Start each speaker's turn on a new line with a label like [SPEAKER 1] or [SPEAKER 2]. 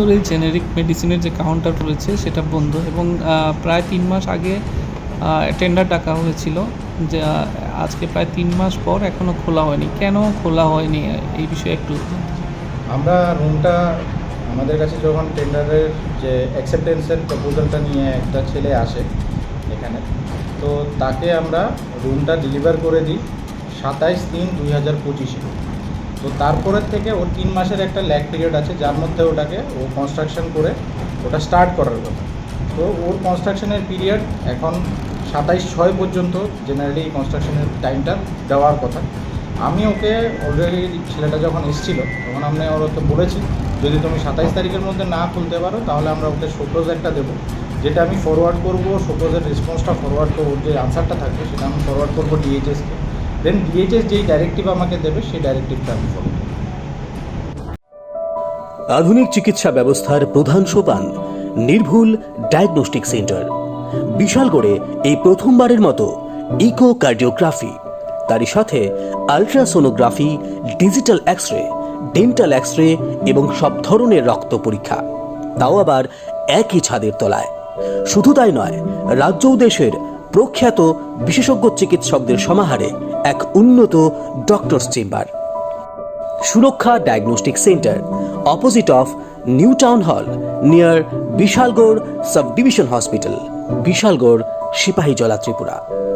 [SPEAKER 1] ধরে জেনেরিক মেডিসিনের যে কাউন্টার রয়েছে, সেটা বন্ধ। এবং প্রায় তিন মাস আগে টেন্ডার ডাকা হয়েছিল যে আজকে প্রায় তিন মাস পর এখনও খোলা হয়নি। কেন খোলা হয়নি? এই বিষয়ে একটু
[SPEAKER 2] আমরা রুমটা আমাদের কাছে যখন টেন্ডারের যে অ্যাকসেপ্টেন্সের প্রপোজালটা নিয়ে একটা ছেলে আসে এখানে, তো তাকে আমরা রুমটা ডেলিভার করে দিই সাতাইশ তিন দুই হাজার পঁচিশে। তো তারপরের থেকে ওর তিন মাসের একটা ল্যাগ পিরিয়ড আছে, যার মধ্যে ওটাকে ও কনস্ট্রাকশন করে ওটা স্টার্ট করার কথা। তো ওর কনস্ট্রাকশনের পিরিয়ড এখন সাতাইশ ছয় পর্যন্ত জেনারেলি কনস্ট্রাকশনের টাইমটা দেওয়ার কথা। আমি ওকে অলরেডি ছেলেটা যখন এসেছিল, তখন আমি ওর ওকে বলেছি, যদি তুমি সাতাইশ তারিখের মধ্যে না খুলতে পারো, তাহলে আমরা ওকে শোকোজ একটা দেবো। যেটা আমি ফরওয়ার্ড করব শোকোজের রেসপন্সটা ফরওয়ার্ড করব, যে আনসারটা থাকবে, সেটা আমি ফরওয়ার্ড করব ডিএইচএসকে দেন ডিএইচএস যেই ডাইরেক্টিভ আমাকে দেবে, সেই ডাইরেক্টিভটা আমি ফলো
[SPEAKER 3] আধুনিক চিকিৎসা ব্যবস্থার প্রধান সোপান, নির্ভুল ডায়াগনস্টিক সেন্টার বিশালগড়ে এই প্রথমবারের মতো ইকো কার্ডিওগ্রাফি তারই সাথে ultrasonography digital X ray dental X ray এবং সব ধরনের রক্ত পরীক্ষা। তাও আবার একই ছাদের তলায়। শুধু তাই নয়, রাজ্য ও দেশের প্রখ্যাত বিশেষজ্ঞ চিকিৎসকদের সমাহারে এক উন্নত doctors chamber Suraksha diagnostic centre opposite of new town hall near Bishalgarh sub division hospital Bishalgarh Sipahijala Tripura